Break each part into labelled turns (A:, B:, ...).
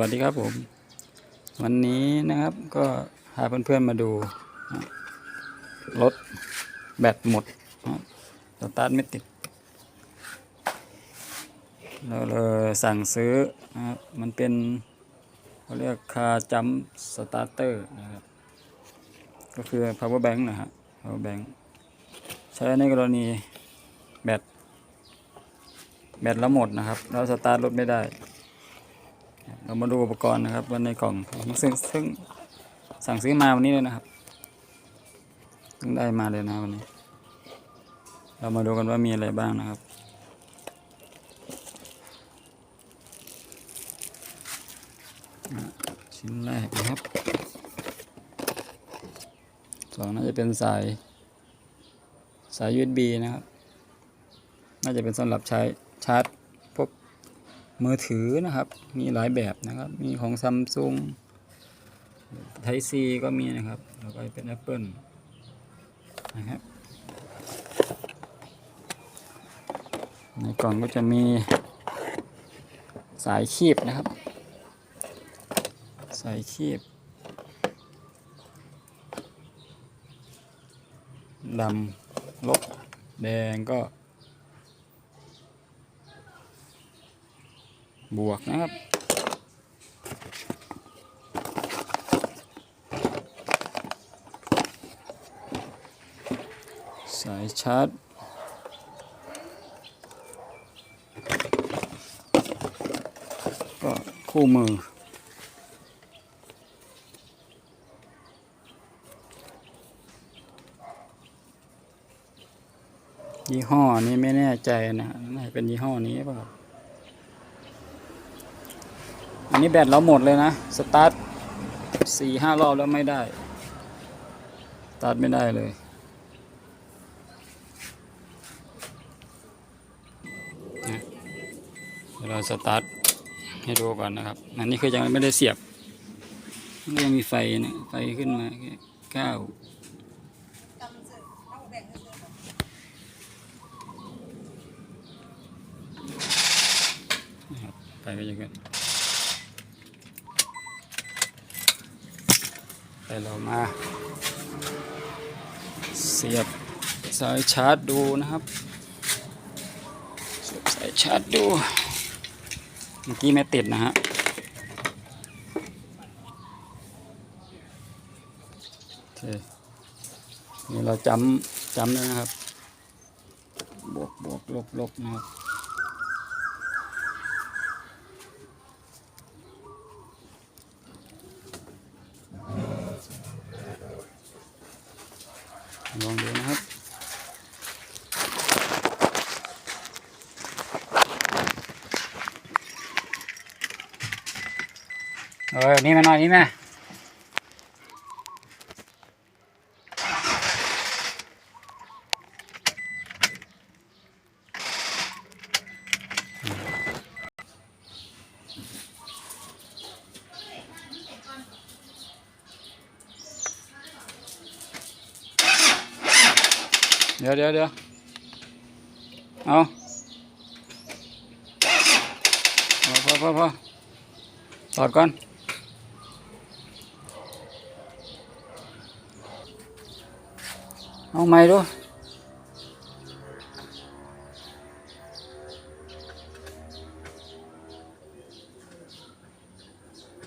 A: วัสดีครับผม วันนี้นะครับก็พาเพื่อนๆมาดูรถแบตหมดนะสตาร์ทไม่ติด เราเลยสั่งซื้อนะครับมันเป็นเขาเรียกคาจัมสตาร์เตอร์นะครับ ก็คือ power bank นะฮะ power bank ใช้ในกรณีแบตแบตแล้วหมดนะครับ แล้วสตาร์ทรถไม่ได้ เรามาดูอุปกรณ์นะครับว่าในกล่องซึ่งซึ่งสั่งซื้อมาวันนี้เลยนะครับเพิ่งได้มาเลยนะวันนี้ เรามาดูกันว่ามีอะไรบ้างนะครับชิ้นแรกนะครับสองน่าจะเป็นสาย สาย USB นะครับ น่าจะเป็นสำหรับใช้ชาร์จ มือถือนะครับ มีหลายแบบนะครับ มีของซัมซุงไทซีก็มีนะครับ แล้วก็เป็น Apple นะครับ ในกล่องก็จะมีสายคีบนะครับ สายคีบดำลบแดงก็ บวกนะครับ สายชาร์จก็คู่มือ ยี่ห้อนี้ไม่แน่ใจนะน่าจะเป็นยี่ห้อนี้เปล่า อั นี้แบตเราหมดเลยนะ สตาร์ทสี่ห้ารอบแล้วไม่ได้ สตาร์ทไม่ได้เลยเดี๋ยวเราสตาร์ทให้ดูก่อนนะครับ อันนี้คือยังไม่ได้เสียบยังมีไฟนะ ไฟขึ้นมาแค่เก้าไฟก็จะขึ้น ไปเรามา เสียบสายชาร์จดูนะครับ เสียบสายชาร์จดู เมื่อกี้ไม่ติดนะฮะโอเคนี่เราจำจำแล้วนะครับ บวกบวกลบลบนะครับ ลองดูนะครับเออนี่มาหน่อยนี่มา เดี๋ยวเดี๋ยวเดี๋ยวเอาเอาพอพอพอถอดก่อนเอาไม่ดู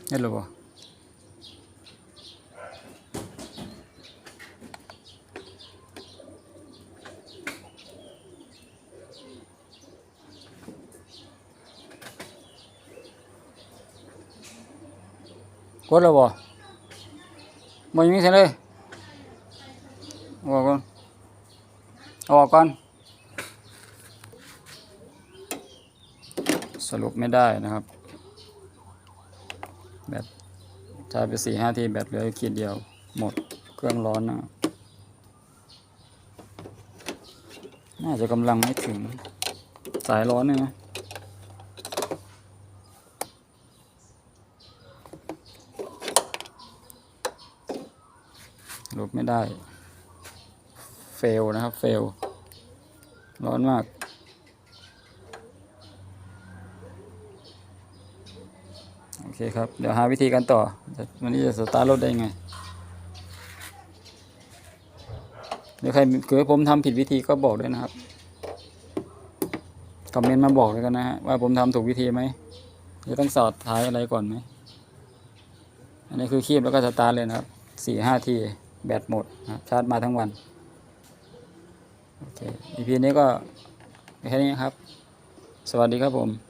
A: เห็นหรือเปล่า กดแล้วบ่บ่ยังมีเสียเลยออกก่อนออกก่อน สรุปไม่ได้นะครับ แบตใช้ไปสี่ห้าทีแบตเหลือขีดเดียว หมดเครื่องร้อนนะน่าจะกำลังไม่ถึงสายร้อนเนี่ยนะ รุปไม่ได้ เฟลนะครับ เฟล ร้อนมาก โอเคครับ เดี๋ยวหาวิธีกันต่อ วันนี้จะสตาร์ทรถได้ยังไงเดี๋ยวใครเกิดผมทำผิดวิธีก็บอกด้วยนะครับ คอมเมนต์มาบอกเลยกันนะฮะว่าผมทำถูกวิธีไหมจะต้องสอดท้ายอะไรก่อนไหม อันนี้คือคีบแล้วก็สตาร์ทเลยนะครับสี่ห้าที แบตหมดนะชาร์จมาทั้งวัน โอเค EP นี้ก็แค่นี้ครับ สวัสดีครับผม